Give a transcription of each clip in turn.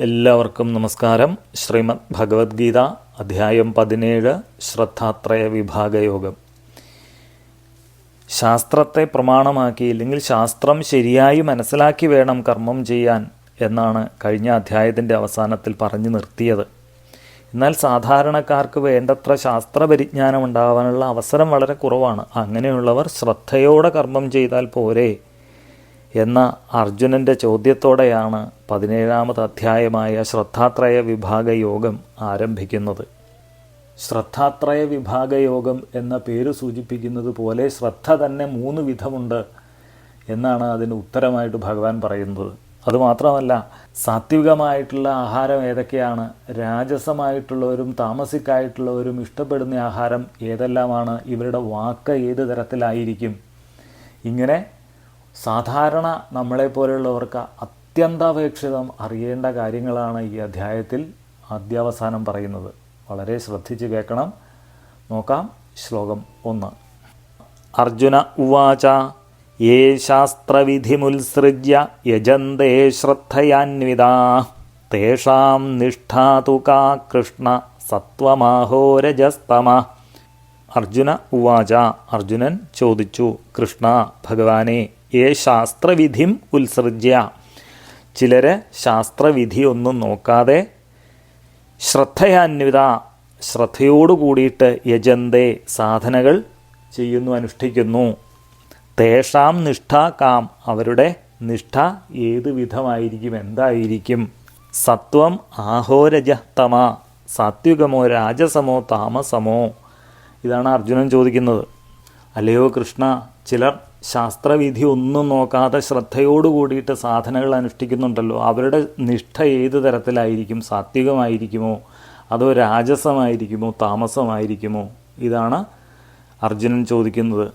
എല്ലാവർക്കും നമസ്കാരം. ശ്രീമദ് ഭഗവത്ഗീത അധ്യായം പതിനേഴ് ശ്രദ്ധാത്രയ വിഭാഗയോഗം. ശാസ്ത്രത്തെ പ്രമാണമാക്കി ഇല്ലെങ്കിൽ ശാസ്ത്രം ശരിയായി മനസ്സിലാക്കി വേണം കർമ്മം ചെയ്യാൻ എന്നാണ് കഴിഞ്ഞ അധ്യായത്തിന്റെ അവസാനത്തിൽ പറഞ്ഞു നിർത്തിയത്. എന്നാൽ സാധാരണക്കാർക്ക് വേണ്ടത്ര ശാസ്ത്ര പരിജ്ഞാനം ഉണ്ടാകാനുള്ള അവസരം വളരെ കുറവാണ്. അങ്ങനെയുള്ളവർ ശ്രദ്ധയോടെ കർമ്മം ചെയ്താൽ പോരെ എന്ന അർജുനന്റെ ചോദ്യത്തോടെയാണ് പതിനേഴാമത് അധ്യായമായ ശ്രദ്ധാത്രയ വിഭാഗ യോഗം ആരംഭിക്കുന്നത്. ശ്രദ്ധാത്രയ വിഭാഗ യോഗം എന്ന പേര് സൂചിപ്പിക്കുന്നത് പോലെ ശ്രദ്ധ തന്നെ മൂന്ന് വിധമുണ്ട് എന്നാണ് അതിന് ഉത്തരമായിട്ട് ഭഗവാൻ പറയുന്നത്. അതുമാത്രമല്ല സാത്വികമായിട്ടുള്ള ആഹാരം ഏതൊക്കെയാണ്? രാജസമായിട്ടുള്ളവരും താമസിക്കായിട്ടുള്ളവരും ഇഷ്ടപ്പെടുന്ന ആഹാരം ഏതെല്ലാമാണ്? ഇവരുടെ വാക്ക് ഏത് തരത്തിലായിരിക്കും? ഇങ്ങനെ സാധാരണ നമ്മളെപ്പോലെയുള്ളവർക്ക് അത്യന്താപേക്ഷിതം അറിയേണ്ട കാര്യങ്ങളാണ് ഈ അധ്യായത്തിൽ ആദ്യാവസാനം പറയുന്നത്. വളരെ ശ്രദ്ധിച്ച് കേൾക്കണം. നോക്കാം ശ്ലോകം ഒന്ന്. അർജുന ഉവാച യേ ശാസ്ത്രവിധിമുത്സൃജ്യ യജന്തേ ശ്രദ്ധയാന്വിതാ തേഷാം നിഷ്ഠാതു കാ കൃഷ്ണ സത്വമാഹോരജസ്തമ അർജുന ഉവാച അർജുനൻ ചോദിച്ചു കൃഷ്ണ ഭഗവാനെ ഏ ശാസ്ത്രവിധിം ഉത്സൃജ്യ. ചിലര് ശാസ്ത്രവിധിയൊന്നും നോക്കാതെ ശ്രദ്ധയാന്വിത ശ്രദ്ധയോടു കൂടിയിട്ട് യജന്തേ സാധനകൾ ചെയ്യുന്നു അനുഷ്ഠിക്കുന്നു. തേഷാം നിഷ്ഠ കാം അവരുടെ നിഷ്ഠ ഏത് വിധമായിരിക്കും എന്തായിരിക്കും? സത്വം ആഹോരജതമ സാത്വികമോ രാജസമോ താമസമോ. ഇതാണ് അർജുനൻ ചോദിക്കുന്നത്. അല്ലയോ കൃഷ്ണ ചിലർ ശാസ്ത്രവിധി ഒന്നും നോക്കാതെ ശ്രദ്ധയോടു കൂടിയിട്ട് സാധനകൾ അനുഷ്ഠിക്കുന്നുണ്ടല്ലോ. അവരുടെ നിഷ്ഠ ഏത് തരത്തിലായിരിക്കും? സാത്വികമായിരിക്കുമോ? അതോ രാജസമായിരിക്കുമോ? താമസമായിരിക്കുമോ? ഇതാണ് അർജുനൻ ചോദിക്കുന്നത്.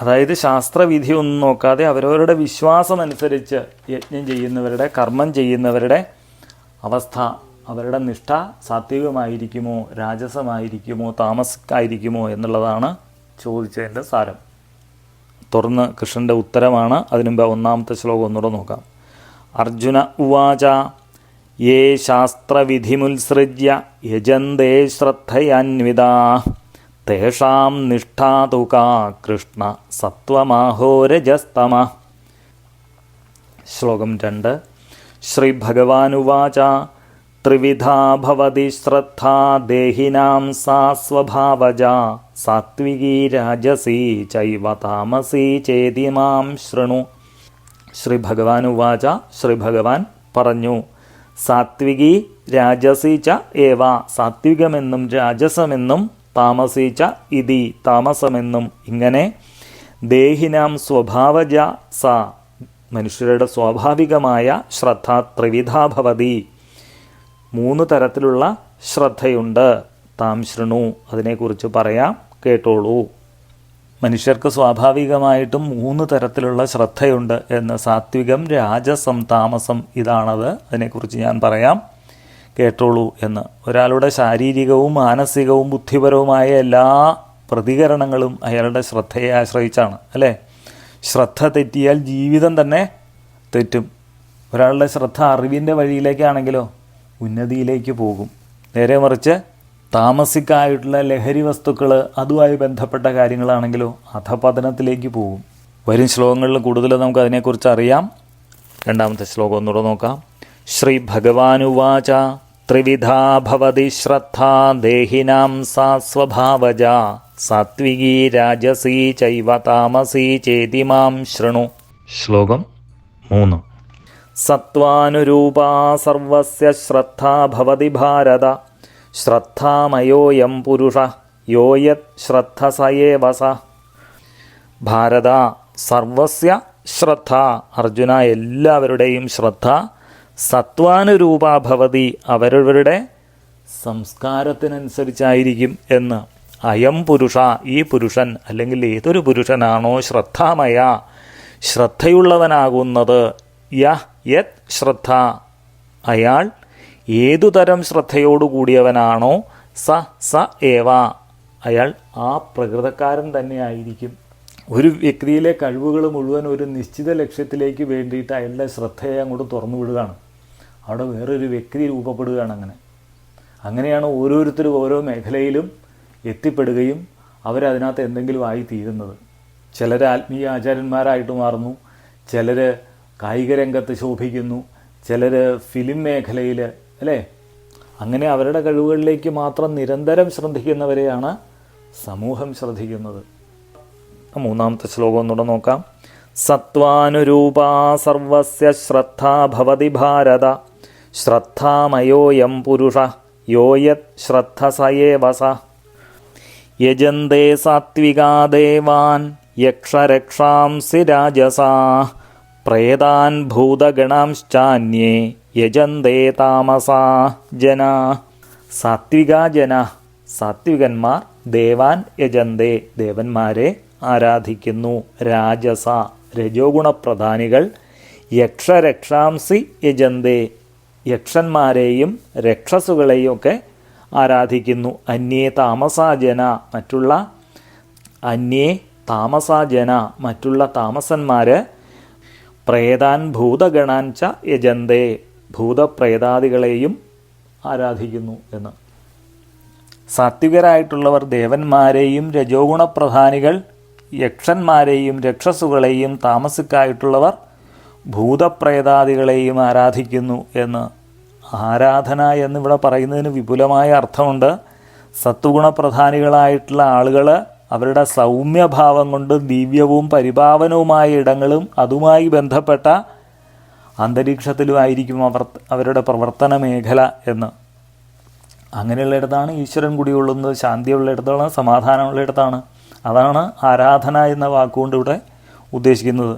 അതായത് ശാസ്ത്രവിധി ഒന്നും നോക്കാതെ അവരവരുടെ വിശ്വാസമനുസരിച്ച് യജ്ഞം ചെയ്യുന്നവരുടെ കർമ്മം ചെയ്യുന്നവരുടെ അവസ്ഥ അവരുടെ നിഷ്ഠ സാത്വികമായിരിക്കുമോ? രാജസമായിരിക്കുമോ? താമസിക്കായിരിക്കുമോ എന്നുള്ളതാണ് ചോദിച്ചതിന്റെ സാരം. തുറന്ന് കൃഷ്ണന്റെ ഉത്തരമാണ്. അതിനുമുമ്പ് ഒന്നാമത്തെ ശ്ലോകം ഒന്നുകൂടെ നോക്കാം. അർജുന ഉവാച യേ ശാസ്ത്രവിധിമുത്സൃജ്യ യജന്തേ ശ്രദ്ധയാന്വിതാ തേഷാം നിഷ്ഠാതുകാ കൃഷ്ണ സത്വമാഹോരജസ്തമ ശ്ലോകം രണ്ട്. ശ്രീ ഭഗവാനുവാച ത്രിവിധാ ഭവതി ശ്രദ്ധാ ദേഹിനാം സാ സ്വഭാവജ. സാത്വികീ രാജസീ ചൈവ താമസീ ചേതി മാം ശൃണു. ശ്രീ ഉവാച ശ്രീ ഭഗവാൻ പറഞ്ഞു സാത്വികി രാജസി ച ഏവ സാത്വികമെന്നും രാജസമെന്നും താമസീച്ച ഇതി താമസമെന്നും ഇങ്ങനെ ദേഹിനാം സ്വഭാവജ സ. മനുഷ്യരുടെ സ്വാഭാവികമായ ശ്രദ്ധ ത്രിവിധാ ഭവതി മൂന്ന് തരത്തിലുള്ള ശ്രദ്ധയുണ്ട്. താം ശൃണു. അതിനെക്കുറിച്ച് പറയാം. കേട്ടോളൂ. മനുഷ്യർക്ക് സ്വാഭാവികമായിട്ടും മൂന്ന് തരത്തിലുള്ള ശ്രദ്ധയുണ്ട് എന്ന് സാത്വികം രാജസം താമസം ഇതാണത്. അതിനെക്കുറിച്ച് ഞാൻ പറയാം. കേട്ടോളൂ എന്ന്. ഒരാളുടെ ശാരീരികവും മാനസികവും ബുദ്ധിപരവുമായ എല്ലാ പ്രതികരണങ്ങളും അയാളുടെ ശ്രദ്ധയെ ആശ്രയിച്ചാണ് അല്ലേ? ശ്രദ്ധ തെറ്റിയാൽ ജീവിതം തന്നെ തെറ്റും. ഒരാളുടെ ശ്രദ്ധ അറിവിന്റെ വഴിയിലേക്കാണെങ്കിലോ? ഉന്നതിയിലേക്ക് പോകും. നേരെ മറിച്ച് താമസിക്കായിട്ടുള്ള ലഹരി വസ്തുക്കൾ അതുമായി ബന്ധപ്പെട്ട കാര്യങ്ങളാണെങ്കിലോ അധപതനത്തിലേക്ക് പോകും. വരും ശ്ലോകങ്ങളിൽ കൂടുതൽ നമുക്ക് അതിനെക്കുറിച്ച് അറിയാം. രണ്ടാമത്തെ ശ്ലോകം ഒന്നുകൂടെ നോക്കാം. ശ്രീ ഭഗവാനുവാച ത്രിവിധാ ഭവതി ശ്രദ്ധാ ദേഹിനാം സാ സ്വഭാവജ സാത്വികീ രാജസീ ചൈവ താമസീ ചേതി മാം ശൃണു. ശ്ലോകം മൂന്ന്. സത്വാനുരൂപാ സർവസ്യ ശ്രദ്ധാ ഭവതി ഭാരത. ശ്രദ്ധാമയോയം പുരുഷ യോയത് ശ്രദ്ധ സയേവ ഭാരത സർവസ്യ ശ്രദ്ധ. അർജുന എല്ലാവരുടെയും ശ്രദ്ധ. സത്വാനുരൂപാ ഭവതി അവരവരുടെ സംസ്കാരത്തിനനുസരിച്ചായിരിക്കും എന്ന്. അയം പുരുഷ ഈ പുരുഷൻ അല്ലെങ്കിൽ ഏതൊരു പുരുഷനാണോ ശ്രദ്ധാമയ. ശ്രദ്ധയുള്ളവനാകുന്നത് യ യത് ശ്രദ്ധ. അയാൾ ഏതുതരം ശ്രദ്ധയോടുകൂടിയവനാണോ സ സ ഏവ. അയാൾ ആ പ്രകൃതക്കാരൻ തന്നെയായിരിക്കും. ഒരു വ്യക്തിയിലെ കഴിവുകൾ മുഴുവൻ ഒരു നിശ്ചിത ലക്ഷ്യത്തിലേക്ക് വേണ്ടിയിട്ട് അയാളുടെ ശ്രദ്ധയെ അങ്ങോട്ട് തുറന്നു വിടുകയാണ്. അവിടെ വേറൊരു വ്യക്തി രൂപപ്പെടുകയാണ് അങ്ങനെ. അങ്ങനെയാണ് ഓരോരുത്തരും ഓരോ മേഖലയിലും എത്തിപ്പെടുകയും അവരതിനകത്ത് എന്തെങ്കിലും ആയി തീരുന്നത് ചിലർ ആത്മീയ ആചാര്യന്മാരായിട്ട് മാറുന്നു. ചിലർ കായിക രംഗത്ത് ശോഭിക്കുന്നു. ചിലർ ഫിലിം മേഖലയിൽ അല്ലേ? അങ്ങനെ അവരുടെ കഴിവുകളിലേക്ക് മാത്രം നിരന്തരം ശ്രദ്ധിക്കുന്നവരെയാണ് സമൂഹം ശ്രദ്ധിക്കുന്നത്. മൂന്നാമത്തെ ശ്ലോകം ഒന്നുകൂടെ നോക്കാം. സത്വാനുരൂപാ സർവസ്യ ശ്രദ്ധാ ഭവതി ഭാരത. ശ്രദ്ധാമയോയം പുരുഷ യോയത് ശ്രദ്ധ സയേവസ യജന്തേ സാത്വികാ ദേവാൻ യക്ഷരക്ഷാംസി രാജസാ. പ്രേതാൻ ഭൂതഗണാംശ്ചാന്യേ യജന്തേ താമസാ ജന. സാത്വികാ ജന. സാത്വികന്മാർ ദേവാൻ യജന്തേ ദേവന്മാരെ ആരാധിക്കുന്നു. രാജസ രജോഗുണപ്രധാനികൾ യക്ഷരക്ഷാംസി യജന്തേ യക്ഷന്മാരെയും രക്ഷസുകളെയും ഒക്കെ ആരാധിക്കുന്നു. അന്യേ താമസാജന മറ്റുള്ള അന്യേ താമസാജന മറ്റുള്ള താമസന്മാര് പ്രേതാൻ ഭൂതഗണാൻ ച യജന്തേ. ഭൂതപ്രേതാദികളെയും ആരാധിക്കുന്നു എന്ന്. സാത്വികരായിട്ടുള്ളവർ ദേവന്മാരെയും രജോഗുണപ്രധാനികൾ യക്ഷന്മാരെയും രക്ഷസുകളെയും താമസിക്കായിട്ടുള്ളവർ ഭൂതപ്രേതാദികളെയും ആരാധിക്കുന്നു എന്ന്. ആരാധന എന്നിവിടെ പറയുന്നതിന് വിപുലമായ അർത്ഥമുണ്ട്. സത്വഗുണപ്രധാനികളായിട്ടുള്ള ആളുകൾ അവരുടെ സൗമ്യഭാവം കൊണ്ട് ദിവ്യവും പരിഭാവനവുമായ ഇടങ്ങളും അതുമായി ബന്ധപ്പെട്ട അന്തരീക്ഷത്തിലുമായിരിക്കും അവർ അവരുടെ പ്രവർത്തന മേഖല എന്ന്. അങ്ങനെയുള്ളിടത്താണ് ഈശ്വരൻ കുടികൊള്ളുന്നത് ശാന്തിയുള്ളിടത്താണ് സമാധാനമുള്ളിടത്താണ്. അതാണ് ആരാധന എന്ന വാക്കുകൊണ്ട് ഇവിടെ ഉദ്ദേശിക്കുന്നത്.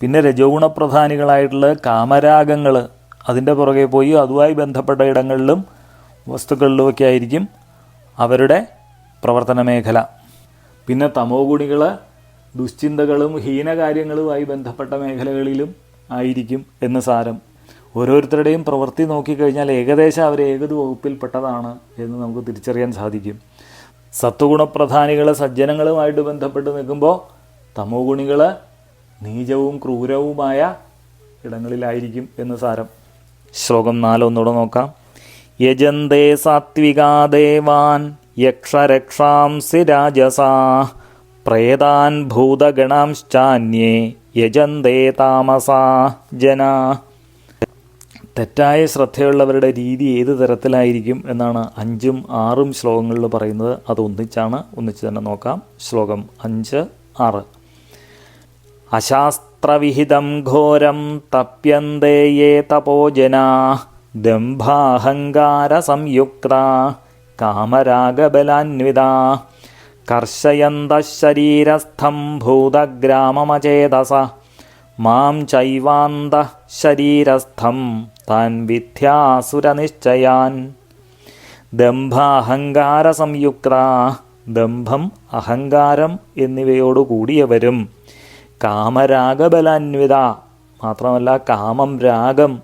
പിന്നെ രജോഗുണപ്രധാനികളായിട്ടുള്ള കാമരാഗങ്ങൾ അതിന്റെ പുറകെ പോയി അതുമായി ബന്ധപ്പെട്ട ഇടങ്ങളിലും വസ്തുക്കളിലുമൊക്കെ ആയിരിക്കും അവരുടെ പ്രവർത്തന മേഖല. പിന്നെ തമോ ഗുണികൾ ദുശ്ചിന്തകളും ഹീനകാര്യങ്ങളുമായി ബന്ധപ്പെട്ട മേഖലകളിലും ആയിരിക്കും എന്ന് സാരം. ഓരോരുത്തരുടെയും പ്രവൃത്തി നോക്കിക്കഴിഞ്ഞാൽ ഏകദേശം അവർ ഏകത് വകുപ്പിൽപ്പെട്ടതാണ് എന്ന് നമുക്ക് തിരിച്ചറിയാൻ സാധിക്കും. സത്വഗുണപ്രധാനികൾ സജ്ജനങ്ങളുമായിട്ട് ബന്ധപ്പെട്ട് നിൽക്കുമ്പോൾ തമോ ഗുണികൾ നീചവും ക്രൂരവുമായ ഇടങ്ങളിലായിരിക്കും എന്ന് സാരം. ശ്ലോകം നാലൊന്നുകൂടെ നോക്കാം. യജന്തേ സാത്വികാ ദേവാൻ യക്ഷരക്ഷാംസി രാജസാ. പ്രേതാൻ ഭൂതഗണാംശ്ചാന്യേ യജന്തേ താമസാ ജന. തെറ്റായ ശ്രദ്ധയുള്ളവരുടെ രീതി ഏത് തരത്തിലായിരിക്കും എന്നാണ് അഞ്ചും ആറും ശ്ലോകങ്ങളിൽ പറയുന്നത്. അത് ഒന്നിച്ചാണ്. ഒന്നിച്ച് തന്നെ നോക്കാം. ശ്ലോകം അഞ്ച് ആറ്. അശാസ്ത്രവിഹിതം ഘോരം തപ്യന്തേ യേ തപോജനാ ദംഭാഹങ്കാര സംയുക്ത കാമരാഗബലാന്വിത. കർഷയന്ത ശരീരസ്ഥം ഭൂതഗ്രാമമചേതസ. മാം ചൈവാന്ത ശരീരസ്ഥം താൻ വിദ്യാസുരനിശ്ചയാൻ. ദംഭാഹങ്കാര സംയുക്ത ദംഭം അഹങ്കാരം എന്നിവയോടു കൂടിയവരും കാമരാഗബലാന്വിത. മാത്രമല്ല കാമം രാഗം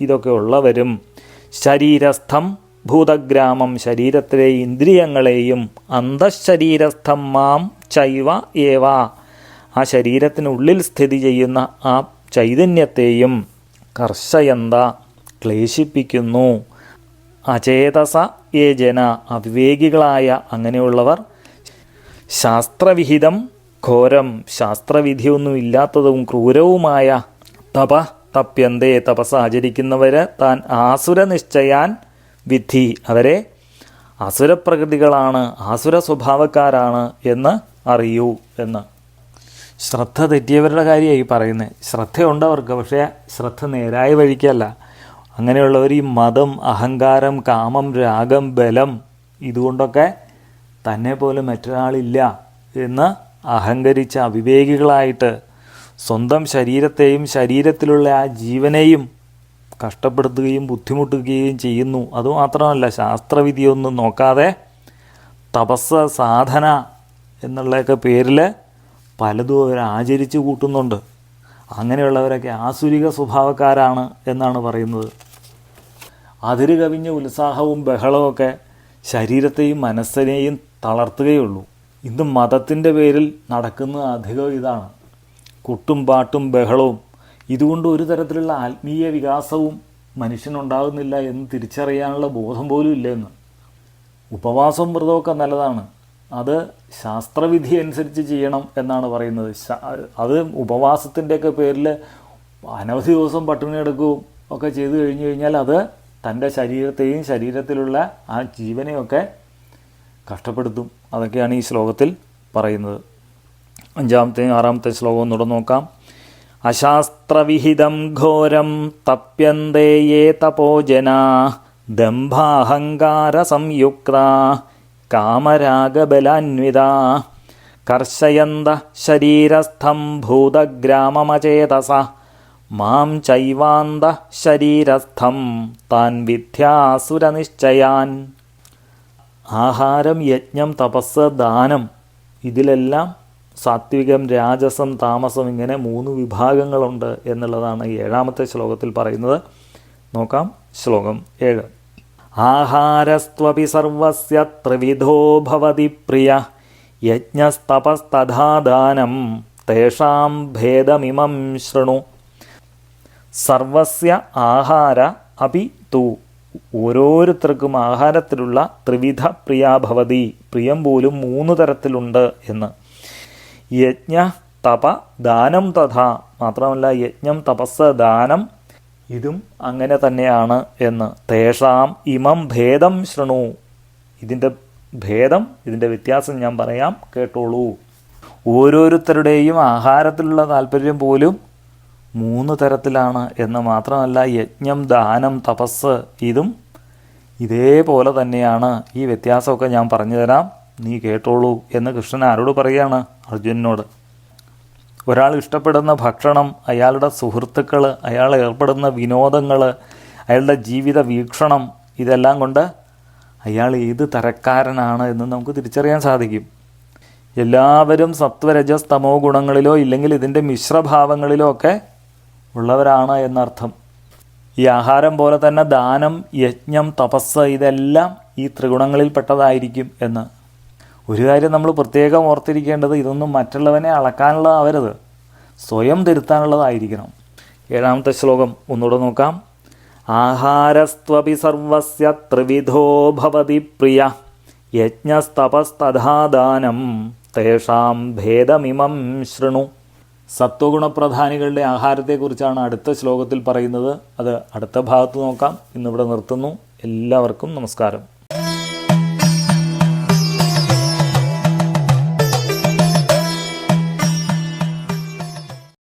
ഇതൊക്കെ ഉള്ളവരും ശരീരസ്ഥം ഭൂതഗ്രാമം ശരീരത്തിലെ ഇന്ദ്രിയങ്ങളെയും അന്തഃശരീരസ്ഥം മാം ചൈവ ഏവ. ആ ശരീരത്തിനുള്ളിൽ സ്ഥിതി ചെയ്യുന്ന ആ ചൈതന്യത്തെയും കർഷയന്ത ക്ലേശിപ്പിക്കുന്നു. അചേതസ ഏ ജന. അവിവേകികളായ അങ്ങനെയുള്ളവർ ശാസ്ത്രവിഹിതം ഘോരം. ശാസ്ത്രവിധിയൊന്നും ഇല്ലാത്തതും ക്രൂരവുമായ തപ തപ്യന്തേ തപസ് ആചരിക്കുന്നവര് താൻ ആസുര നിശ്ചയാൻ വിധി. അവരെ അസുരപ്രകൃതികളാണ് ആസുര സ്വഭാവക്കാരാണ് എന്ന് അറിയൂ എന്ന്. ശ്രദ്ധ തെറ്റിയവരുടെ കാര്യമായി പറയുന്നത് ശ്രദ്ധയുണ്ട് അവർക്ക് പക്ഷേ ശ്രദ്ധ നേരായ വഴിക്കല്ല. അങ്ങനെയുള്ളവർ ഈ മതം അഹങ്കാരം കാമം രാഗം ബലം ഇതുകൊണ്ടൊക്കെ തന്നെ പോലെ മറ്റൊരാളില്ല എന്ന് അഹങ്കരിച്ച അവിവേകികളായിട്ട് സ്വന്തം ശരീരത്തെയും ശരീരത്തിലുള്ള ആ ജീവനെയും കഷ്ടപ്പെടുത്തുകയും ബുദ്ധിമുട്ടുകയും ചെയ്യുന്നു. അതുമാത്രമല്ല ശാസ്ത്രവിധിയൊന്നും നോക്കാതെ തപസ് സാധന എന്നുള്ളതൊക്കെ പേരിൽ പലതും അവർ ആചരിച്ചു കൂട്ടുന്നുണ്ട്. അങ്ങനെയുള്ളവരൊക്കെ ആസുരിക സ്വഭാവക്കാരാണ് എന്നാണ് പറയുന്നത്. അതിര് കവിഞ്ഞ ഉത്സാഹവും ബഹളവുമൊക്കെ ശരീരത്തെയും മനസ്സിനെയും തളർത്തുകയുള്ളൂ. ഇന്ന് മതത്തിന്റെ പേരിൽ നടക്കുന്ന അധികം ഇതാണ്. കുട്ടും പാട്ടും ബഹളവും ഇതുകൊണ്ട് ഒരു തരത്തിലുള്ള ആത്മീയ വികാസവും മനുഷ്യനുണ്ടാകുന്നില്ല എന്ന് തിരിച്ചറിയാനുള്ള ബോധം പോലും ഇല്ലെന്ന് ഉപവാസവും വ്രതമൊക്കെ നല്ലതാണ്. അത് ശാസ്ത്രവിധി അനുസരിച്ച് ചെയ്യണം എന്നാണ് പറയുന്നത്. അത് ഉപവാസത്തിന്റെയൊക്കെ പേരിൽ അനവധി ദിവസം പട്ടിണി എടുക്കുകയും ഒക്കെ ചെയ്തു കഴിഞ്ഞു കഴിഞ്ഞാൽ അത് തന്റെ ശരീരത്തെയും ശരീരത്തിലുള്ള ആ ജീവനെയൊക്കെ കഷ്ടപ്പെടുത്തും. അതൊക്കെയാണ് ഈ ശ്ലോകത്തിൽ പറയുന്നത്. അഞ്ചാമത്തെയും ആറാമത്തെ ശ്ലോകം ഒന്നുകൂടെ നോക്കാം. അശാസ്ത്രവിഹിതം ഘോരം തപ്യന്തേ യേ ദംഭാഹങ്കാര സംയുക്ത കാമരാഗബലാന്വിത കർഷയന്ത ശരീരസ്ഥം ഭൂതഗ്രാമമചേതസ മാം ചൈവാന്ത ശരീരസ്ഥം താൻ വിദ്യാസുരനിശ്ചയാൻ. ആഹാരം യജ്ഞം തപസ് ദാനം ഇതിലെല്ലാം സാത്വികം രാജസം താമസം ഇങ്ങനെ മൂന്ന് വിഭാഗങ്ങളുണ്ട് എന്നുള്ളതാണ് ഏഴാമത്തെ ശ്ലോകത്തിൽ പറയുന്നത്. നോക്കാം ശ്ലോകം ഏഴ്. ആഹാരസ്ത്വപി സർവസ്യ ത്രിവിധോ ഭവതി പ്രിയ യജ്ഞസ്തപസ്തഥാ ദാനം തേഷാം ഭേദമിമം ശൃണു. സർവസ്യ ആഹാര അപി തു ഓരോരുത്തർക്കും ആഹാരത്തിലുള്ള ത്രിവിധ പ്രിയാഭവതി പ്രിയം പോലും മൂന്ന് തരത്തിലുണ്ട് എന്ന്. യജ്ഞ തപ ദാനം തഥ. മാത്രമല്ല യജ്ഞം തപസ് ദാനം. ഇതും അങ്ങനെ തന്നെയാണ് എന്ന്. തേഷാം ഇമം ഭേദം ശൃണു. ഇതിന്റെ ഭേദം ഇതിന്റെ വ്യത്യാസം ഞാൻ പറയാം കേട്ടോളൂ. ഓരോരുത്തരുടെയും ആഹാരത്തിലുള്ള താല്പര്യം പോലും മൂന്ന് തരത്തിലാണ് എന്ന് മാത്രമല്ല യജ്ഞം ദാനം തപസ് ഇതും ഇതേപോലെ തന്നെയാണ്. ഈ വ്യത്യാസമൊക്കെ ഞാൻ പറഞ്ഞു തരാം നീ കേട്ടോളൂ എന്ന് കൃഷ്ണൻ ആരോട് പറയുകയാണ്. അർജുനനോട് ഒരാൾ ഇഷ്ടപ്പെടുന്ന ഭക്ഷണം അയാളുടെ സുഹൃത്തുക്കൾ അയാൾ ഏർപ്പെടുന്ന വിനോദങ്ങൾ അയാളുടെ ജീവിത വീക്ഷണം ഇതെല്ലാം കൊണ്ട് അയാൾ ഏത് തരക്കാരനാണ് എന്ന് നമുക്ക് തിരിച്ചറിയാൻ സാധിക്കും. എല്ലാവരും സത്വരജസ് തമോ ഗുണങ്ങളിലോ ഇല്ലെങ്കിൽ ഇതിന്റെ മിശ്രഭാവങ്ങളിലോ ഒക്കെ ഉള്ളവരാണ് എന്നർത്ഥം. ഈ ആഹാരം പോലെ തന്നെ ദാനം യജ്ഞം തപസ് ഇതെല്ലാം ഈ ത്രിഗുണങ്ങളിൽപ്പെട്ടതായിരിക്കും എന്ന്. ഒരു കാര്യം നമ്മൾ പ്രത്യേകം ഓർത്തിരിക്കേണ്ടത് ഇതൊന്നും മറ്റുള്ളവനെ അളക്കാനുള്ളതാവരുത് സ്വയം തിരുത്താനുള്ളതായിരിക്കണം. ഏഴാമത്തെ ശ്ലോകം ഒന്നുകൂടെ നോക്കാം. ആഹാരസ്ത്വപി സർവസ്യ ത്രിവിധോ ഭവതി പ്രിയ യജ്ഞസ്തപസ്തഥാദാനം തേഷാം ഭേദമിമം ശൃണു. സത്വഗുണപ്രധാനികളുടെ ആഹാരത്തെക്കുറിച്ചാണ് അടുത്ത ശ്ലോകത്തിൽ പറയുന്നത്. അത് അടുത്ത ഭാഗത്ത് നോക്കാം. ഇന്നിവിടെ നിർത്തുന്നു. എല്ലാവർക്കും നമസ്കാരം.